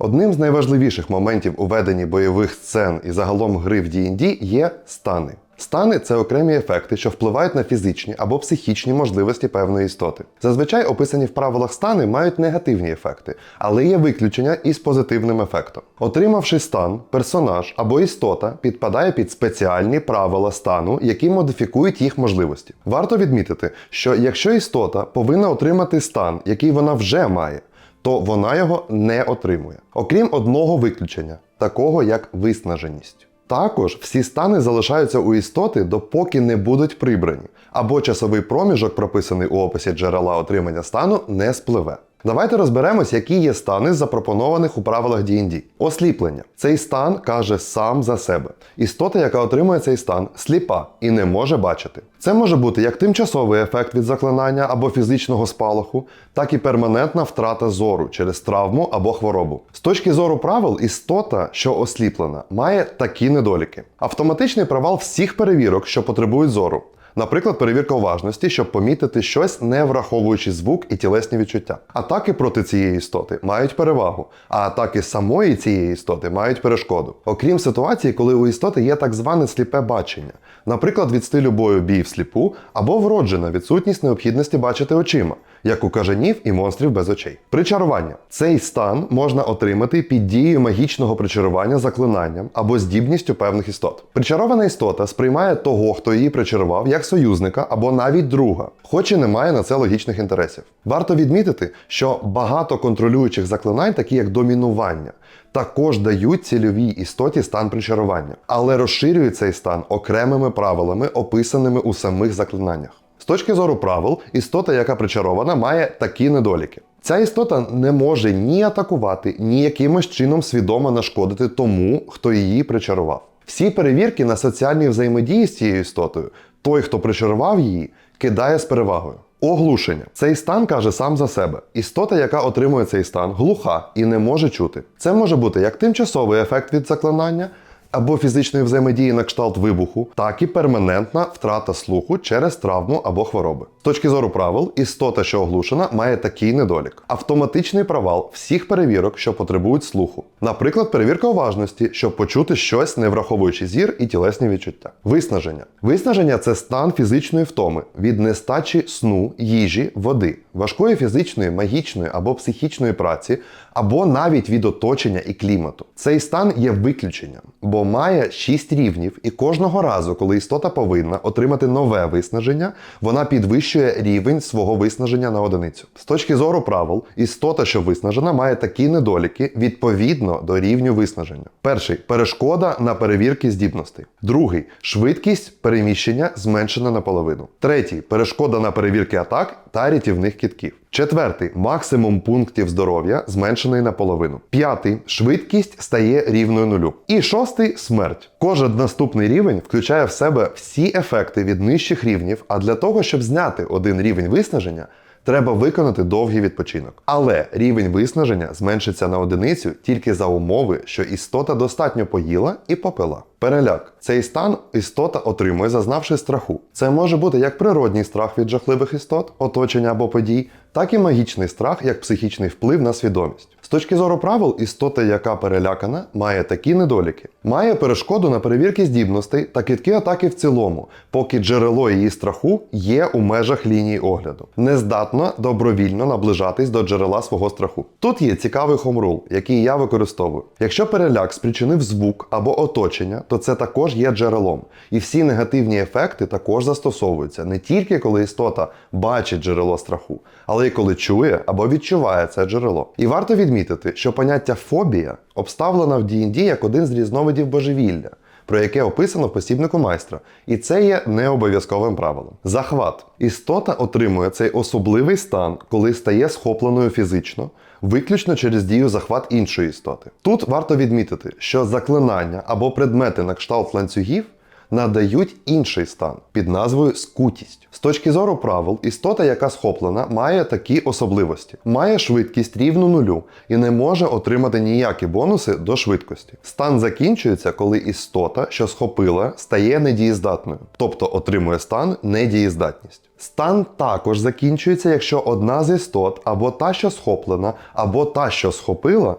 Одним з найважливіших моментів у веденні бойових сцен і загалом гри в D&D є стани. Стани це окремі ефекти, що впливають на фізичні або психічні можливості певної істоти. Зазвичай описані в правилах стани мають негативні ефекти, але є виключення із позитивним ефектом. Отримавши стан, персонаж або істота підпадає під спеціальні правила стану, які модифікують їх можливості. Варто відмітити, що якщо істота повинна отримати стан, який вона вже має, то вона його не отримує. Окрім одного виключення, такого як виснаженість. Також всі стани залишаються у істоти, допоки не будуть прибрані, або часовий проміжок, прописаний у описі джерела отримання стану, не спливе. Давайте розберемось, які є стани запропонованих у правилах D&D. Осліплення. Цей стан каже сам за себе. Істота, яка отримує цей стан, сліпа і не може бачити. Це може бути як тимчасовий ефект від заклинання або фізичного спалаху, так і перманентна втрата зору через травму або хворобу. З точки зору правил, істота, що осліплена, має такі недоліки: автоматичний провал всіх перевірок, що потребують зору. Наприклад, перевірка уважності, щоб помітити щось, не враховуючи звук і тілесні відчуття. Атаки проти цієї істоти мають перевагу, а атаки самої цієї істоти мають перешкоду. Окрім ситуації, коли у істоти є так зване сліпе бачення, наприклад, від стилю бою бій всліпу або вроджена відсутність необхідності бачити очима, як у кажанів і монстрів без очей. Причарування. Цей стан можна отримати під дією магічного причарування заклинанням або здібністю певних істот. Причарована істота сприймає того, хто її причарував, як союзника або навіть друга, хоч і не має на це логічних інтересів. Варто відмітити, що багато контролюючих заклинань, такі як домінування, також дають цільовій істоті стан причарування, але розширюють цей стан окремими правилами, описаними у самих заклинаннях. З точки зору правил, істота, яка причарована, має такі недоліки. Ця істота не може ні атакувати, ні якимось чином свідомо нашкодити тому, хто її причарував. Всі перевірки на соціальній взаємодії з цією істотою, той, хто причарував її, кидає з перевагою. Оглушення. Цей стан каже сам за себе. Істота, яка отримує цей стан, глуха і не може чути. Це може бути як тимчасовий ефект від заклинання, або фізичної взаємодії на кшталт вибуху, так і перманентна втрата слуху через травму або хвороби. З точки зору правил, істота, що оглушена, має такий недолік: автоматичний провал всіх перевірок, що потребують слуху. Наприклад, перевірка уважності, щоб почути щось, не враховуючи зір і тілесні відчуття. Виснаження. Виснаження це стан фізичної втоми від нестачі сну, їжі, води, важкої фізичної, магічної або психічної праці, або навіть від оточення і клімату. Цей стан є виключенням, бо має 6 рівнів, і кожного разу, коли істота повинна отримати нове виснаження, вона підвищує рівень свого виснаження на одиницю. З точки зору правил, істота, що виснажена, має такі недоліки відповідно до рівню виснаження. Перший перешкода на перевірки здібностей. Другий швидкість переміщення зменшена наполовину. Третій перешкода на перевірки атак та рятівних кітків. Четвертий максимум пунктів здоров'я зменшений наполовину. П'ятий швидкість стає рівною нулю. І шостий смерть. Кожен наступний рівень включає в себе всі ефекти від нижчих рівнів. А для того, щоб зняти один рівень виснаження, треба виконати довгий відпочинок. Але рівень виснаження зменшиться на одиницю тільки за умови, що істота достатньо поїла і попила. Переляк. Цей стан істота отримує, зазнавши страху. Це може бути як природній страх від жахливих істот, оточення або подій, так і магічний страх як психічний вплив на свідомість. З точки зору правил, істота, яка перелякана, має такі недоліки: має перешкоду на перевірки здібностей та китки атаки в цілому, поки джерело її страху є у межах лінії огляду. Не здатна добровільно наближатись до джерела свого страху. Тут є цікавий хомрул, який я використовую. Якщо переляк спричинив звук або оточення, то це також є джерелом. І всі негативні ефекти також застосовуються не тільки коли істота бачить джерело страху, але й коли чує або відчуває це джерело. І варто відмітити, що поняття фобія обставлено в D&D як один з різновидів божевілля. Про яке описано в посібнику майстра, і це є не обов'язковим правилом. Захват. Істота отримує цей особливий стан, коли стає схопленою фізично, виключно через дію захват іншої істоти. Тут варто відмітити, що заклинання або предмети на кшталт ланцюгів надають інший стан під назвою скутість. З точки зору правил, істота, яка схоплена, має такі особливості: має швидкість рівну нулю і не може отримати ніякі бонуси до швидкості. Стан закінчується, коли істота, що схопила, стає недієздатною, тобто отримує стан недієздатність. Стан також закінчується, якщо одна з істот, або та, що схоплена, або та, що схопила,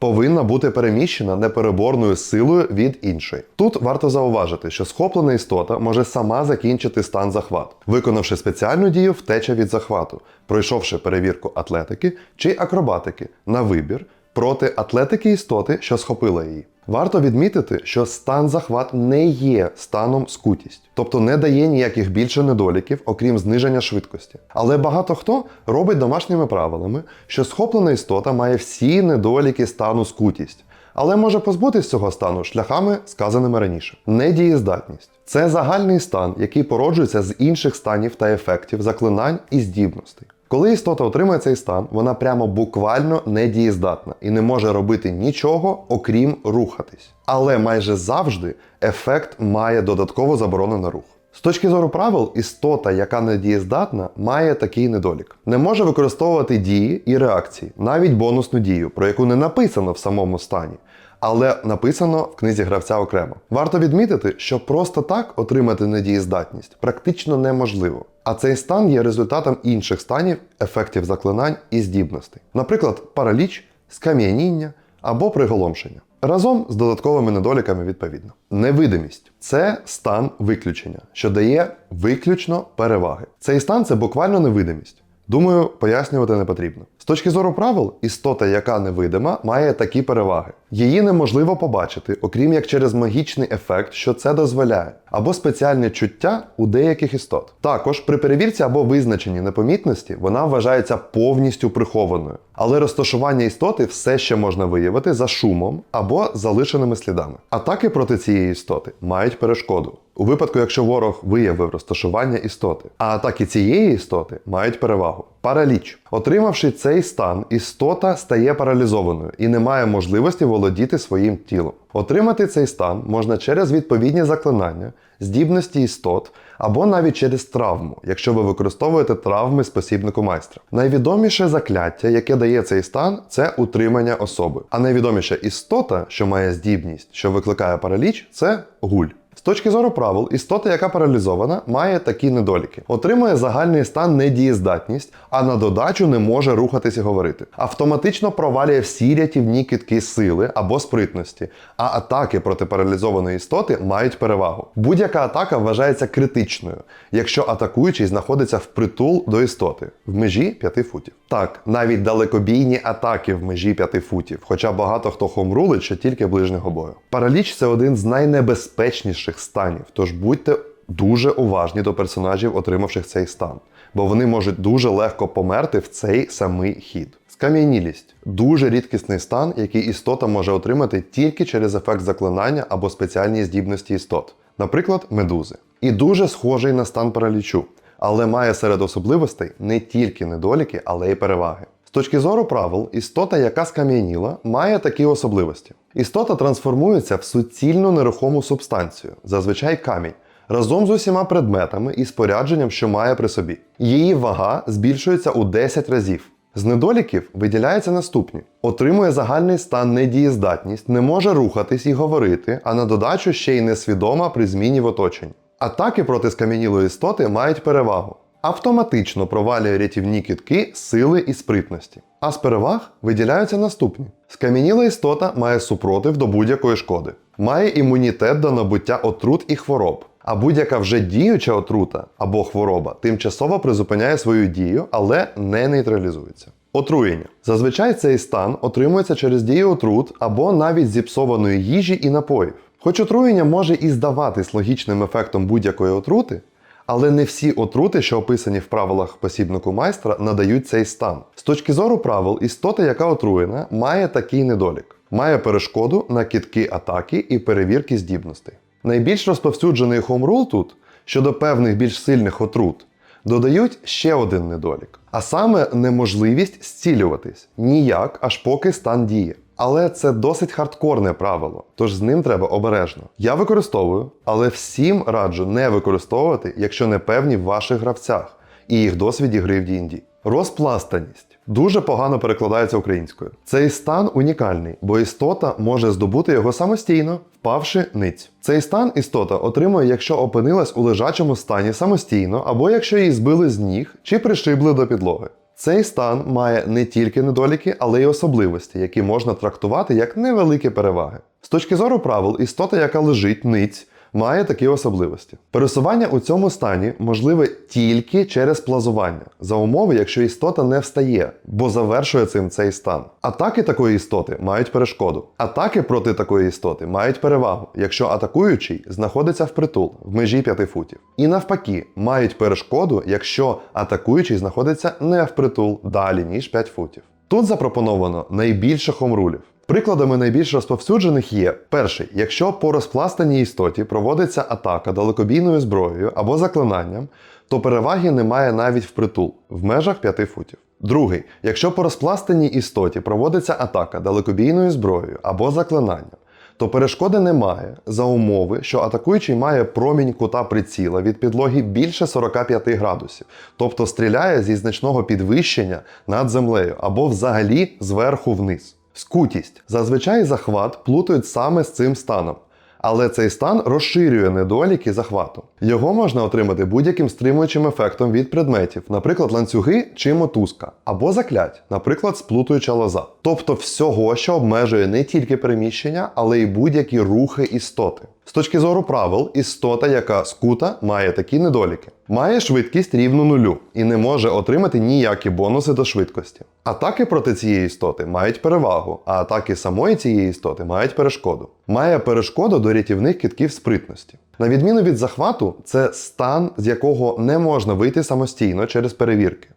повинна бути переміщена непереборною силою від іншої. Тут варто зауважити, що схоплена істота може сама закінчити стан захвату, виконавши спеціальну дію втеча від захвату, пройшовши перевірку атлетики чи акробатики на вибір проти атлетики істоти, що схопила її. Варто відмітити, що стан захват не є станом скутість, тобто не дає ніяких більше недоліків, окрім зниження швидкості. Але багато хто робить домашніми правилами, що схоплена істота має всі недоліки стану скутість, але може позбутись цього стану шляхами, сказаними раніше. Недієздатність це загальний стан, який породжується з інших станів та ефектів, заклинань і здібностей. Коли істота отримує цей стан, вона прямо буквально недієздатна і не може робити нічого, окрім рухатись. Але майже завжди ефект має додаткову заборону на рух. З точки зору правил, істота, яка недієздатна, має такий недолік: не може використовувати дії і реакції, навіть бонусну дію, про яку не написано в самому стані. Але написано в книзі гравця окремо. Варто відмітити, що просто так отримати недієздатність практично неможливо. А цей стан є результатом інших станів, ефектів заклинань і здібностей. Наприклад, параліч, скам'яніння або приголомшення. Разом з додатковими недоліками відповідно. Невидимість це стан виключення, що дає виключно переваги. Цей стан це буквально невидимість. Думаю, пояснювати не потрібно. З точки зору правил, істота, яка невидима, має такі переваги. Її неможливо побачити, окрім як через магічний ефект, що це дозволяє, або спеціальне чуття у деяких істот. Також при перевірці або визначенні непомітності вона вважається повністю прихованою, але розташування істоти все ще можна виявити за шумом або залишеними слідами. Атаки проти цієї істоти мають перешкоду. У випадку, якщо ворог виявив розташування істоти, а атаки цієї істоти мають перевагу. Параліч. Отримавши цей стан, істота стає паралізованою і не має можливості володіти своїм тілом. Отримати цей стан можна через відповідні заклинання, здібності істот або навіть через травму, якщо ви використовуєте травми спосібнику майстра. Найвідоміше закляття, яке дає цей стан, це утримання особи. А найвідоміша істота, що має здібність, що викликає параліч, це гуль. З точки зору правил, істота, яка паралізована, має такі недоліки: отримує загальний стан недієздатність, а на додачу не може рухатись і говорити. Автоматично провалює всі рятівні китки сили або спритності, а атаки проти паралізованої істоти мають перевагу. Будь-яка атака вважається критичною, якщо атакуючий знаходиться впритул до істоти в межі 5 футів. Так, навіть далекобійні атаки в межі 5 футів, хоча багато хто хомрулить, що тільки ближнього бою. Параліч це один з найнебезпечніших станів, тож будьте дуже уважні до персонажів, отримавших цей стан, бо вони можуть дуже легко померти в цей самий хід. Скам'янілість дуже рідкісний стан, який істота може отримати тільки через ефект заклинання або спеціальні здібності істот, наприклад, медузи. І дуже схожий на стан паралічу, але має серед особливостей не тільки недоліки, але й переваги. З точки зору правил, істота, яка скам'яніла, має такі особливості. Істота трансформується в суцільну нерухому субстанцію, зазвичай камінь, разом з усіма предметами і спорядженням, що має при собі. Її вага збільшується у 10 разів. З недоліків виділяються наступні: отримує загальний стан недієздатність, не може рухатись і говорити, а на додачу ще й несвідома при зміні в оточенні. Атаки проти скам'янілої істоти мають перевагу. Автоматично провалює рятівні китки сили і спритності. А з переваг виділяються наступні: скам'яніла істота має супротив до будь-якої шкоди, має імунітет до набуття отрут і хвороб. А будь-яка вже діюча отрута або хвороба тимчасово призупиняє свою дію, але не нейтралізується. Отруєння. Зазвичай цей стан отримується через дію отрут або навіть зіпсованої їжі і напоїв. Хоч отруєння може і здаватись логічним ефектом будь-якої отрути, але не всі отрути, що описані в правилах посібнику майстра, надають цей стан. З точки зору правил, істота, яка отруєна, має такий недолік: має перешкоду на кітки атаки і перевірки здібностей. Найбільш розповсюджений хомрул тут щодо певних більш сильних отрут додають ще один недолік, а саме неможливість зцілюватись ніяк, аж поки стан діє. Але це досить хардкорне правило, тож з ним треба обережно. Я використовую, але всім раджу не використовувати, якщо не певні в ваших гравцях і їх досвіді гри в D&D. Розпластаність дуже погано перекладається українською. Цей стан унікальний, бо істота може здобути його самостійно, впавши ниць. Цей стан істота отримує, якщо опинилась у лежачому стані самостійно, або якщо її збили з ніг чи пришибли до підлоги. Цей стан має не тільки недоліки, але й особливості, які можна трактувати як невеликі переваги. З точки зору правил, істота, яка лежить ниць, має такі особливості. Пересування у цьому стані можливе тільки через плазування, за умови, якщо істота не встає, бо завершує цим цей стан. Атаки такої істоти мають перешкоду. Атаки проти такої істоти мають перевагу, якщо атакуючий знаходиться впритул в межі 5 футів. І навпаки, мають перешкоду, якщо атакуючий знаходиться не впритул далі, ніж 5 футів. Тут запропоновано найбільше хомрулів. Прикладами найбільш розповсюджених є перший, якщо по розпластаній істоті проводиться атака далекобійною зброєю або заклинанням, то переваги немає навіть впритул в межах 5 футів. Другий, якщо по розпластаній істоті проводиться атака далекобійною зброєю або заклинанням, то перешкоди немає за умови, що атакуючий має промінь кута приціла від підлоги більше 45 градусів, тобто стріляє зі значного підвищення над землею або взагалі зверху вниз. Скутість. Зазвичай захват плутають саме з цим станом. Але цей стан розширює недоліки захвату. Його можна отримати будь-яким стримуючим ефектом від предметів, наприклад, ланцюги чи мотузка, або заклять, наприклад, сплутуюча лоза. Тобто всього, що обмежує не тільки переміщення, але й будь-які рухи істоти. З точки зору правил, істота, яка скута, має такі недоліки. Має швидкість рівну нулю і не може отримати ніякі бонуси до швидкості. Атаки проти цієї істоти мають перевагу, а атаки самої цієї істоти мають перешкоду. Має перешкоду до рятівних китків спритності. На відміну від захвату, це стан, з якого не можна вийти самостійно через перевірки.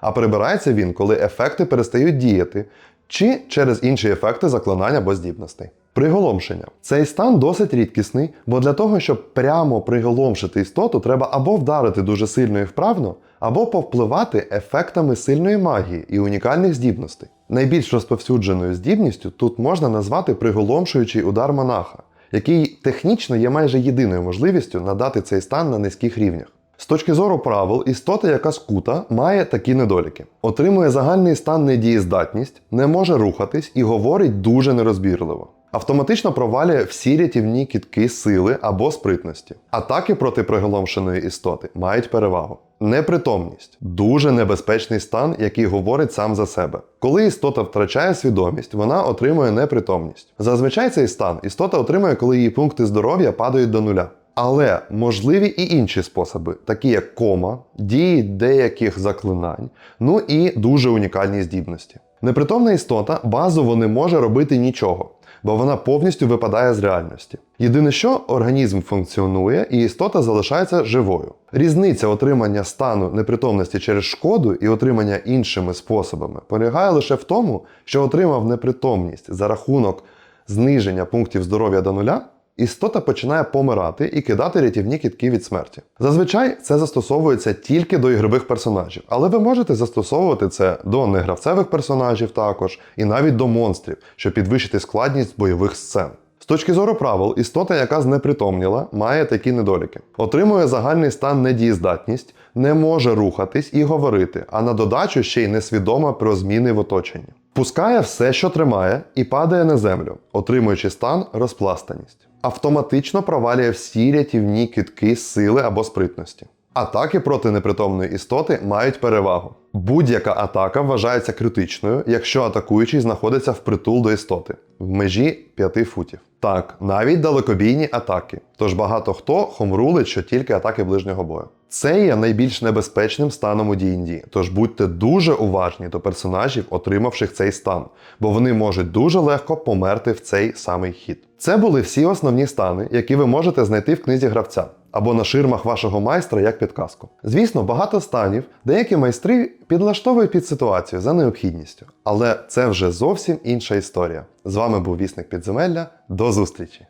А прибирається він, коли ефекти перестають діяти, чи через інші ефекти заклинань або здібностей. Приголомшення. Цей стан досить рідкісний, бо для того, щоб прямо приголомшити істоту, треба або вдарити дуже сильно і вправно, або повпливати ефектами сильної магії і унікальних здібностей. Найбільш розповсюдженою здібністю тут можна назвати приголомшуючий удар монаха, який технічно є майже єдиною можливістю надати цей стан на низьких рівнях. З точки зору правил, істота, яка скута, має такі недоліки: отримує загальний стан недієздатність, не може рухатись і говорить дуже нерозбірливо. Автоматично провалює всі рятівні кітки сили або спритності. Атаки проти приголомшеної істоти мають перевагу. Непритомність дуже небезпечний стан, який говорить сам за себе. Коли істота втрачає свідомість, вона отримує непритомність. Зазвичай цей стан істота отримує, коли її пункти здоров'я падають до нуля. Але можливі і інші способи, такі як кома, дії деяких заклинань, ну і дуже унікальні здібності. Непритомна істота базово не може робити нічого, бо вона повністю випадає з реальності. Єдине, що організм функціонує і істота залишається живою. Різниця отримання стану непритомності через шкоду і отримання іншими способами полягає лише в тому, що отримав непритомність за рахунок зниження пунктів здоров'я до нуля. Істота починає помирати і кидати рятівні кітки від смерті. Зазвичай це застосовується тільки до ігрових персонажів, але ви можете застосовувати це до негравцевих персонажів також, і навіть до монстрів, щоб підвищити складність бойових сцен. З точки зору правил, істота, яка знепритомніла, має такі недоліки: отримує загальний стан недієздатність, не може рухатись і говорити, а на додачу ще й несвідома про зміни в оточенні. Пускає все, що тримає, і падає на землю, отримуючи стан розпластаність. Автоматично провалює всі рятівні китки сили або спритності. Атаки проти непритомної істоти мають перевагу. Будь-яка атака вважається критичною, якщо атакуючий знаходиться впритул до істоти в межі 5 футів. Так, навіть далекобійні атаки. Тож багато хто хомрулить, що тільки атаки ближнього бою. Це є найбільш небезпечним станом у D&D, тож будьте дуже уважні до персонажів, отримавших цей стан, бо вони можуть дуже легко померти в цей самий хід. Це були всі основні стани, які ви можете знайти в книзі гравця або на ширмах вашого майстра як підказку. Звісно, багато станів деякі майстри підлаштовують під ситуацію за необхідністю, але це вже зовсім інша історія. З вами був вісник підземелля. До зустрічі!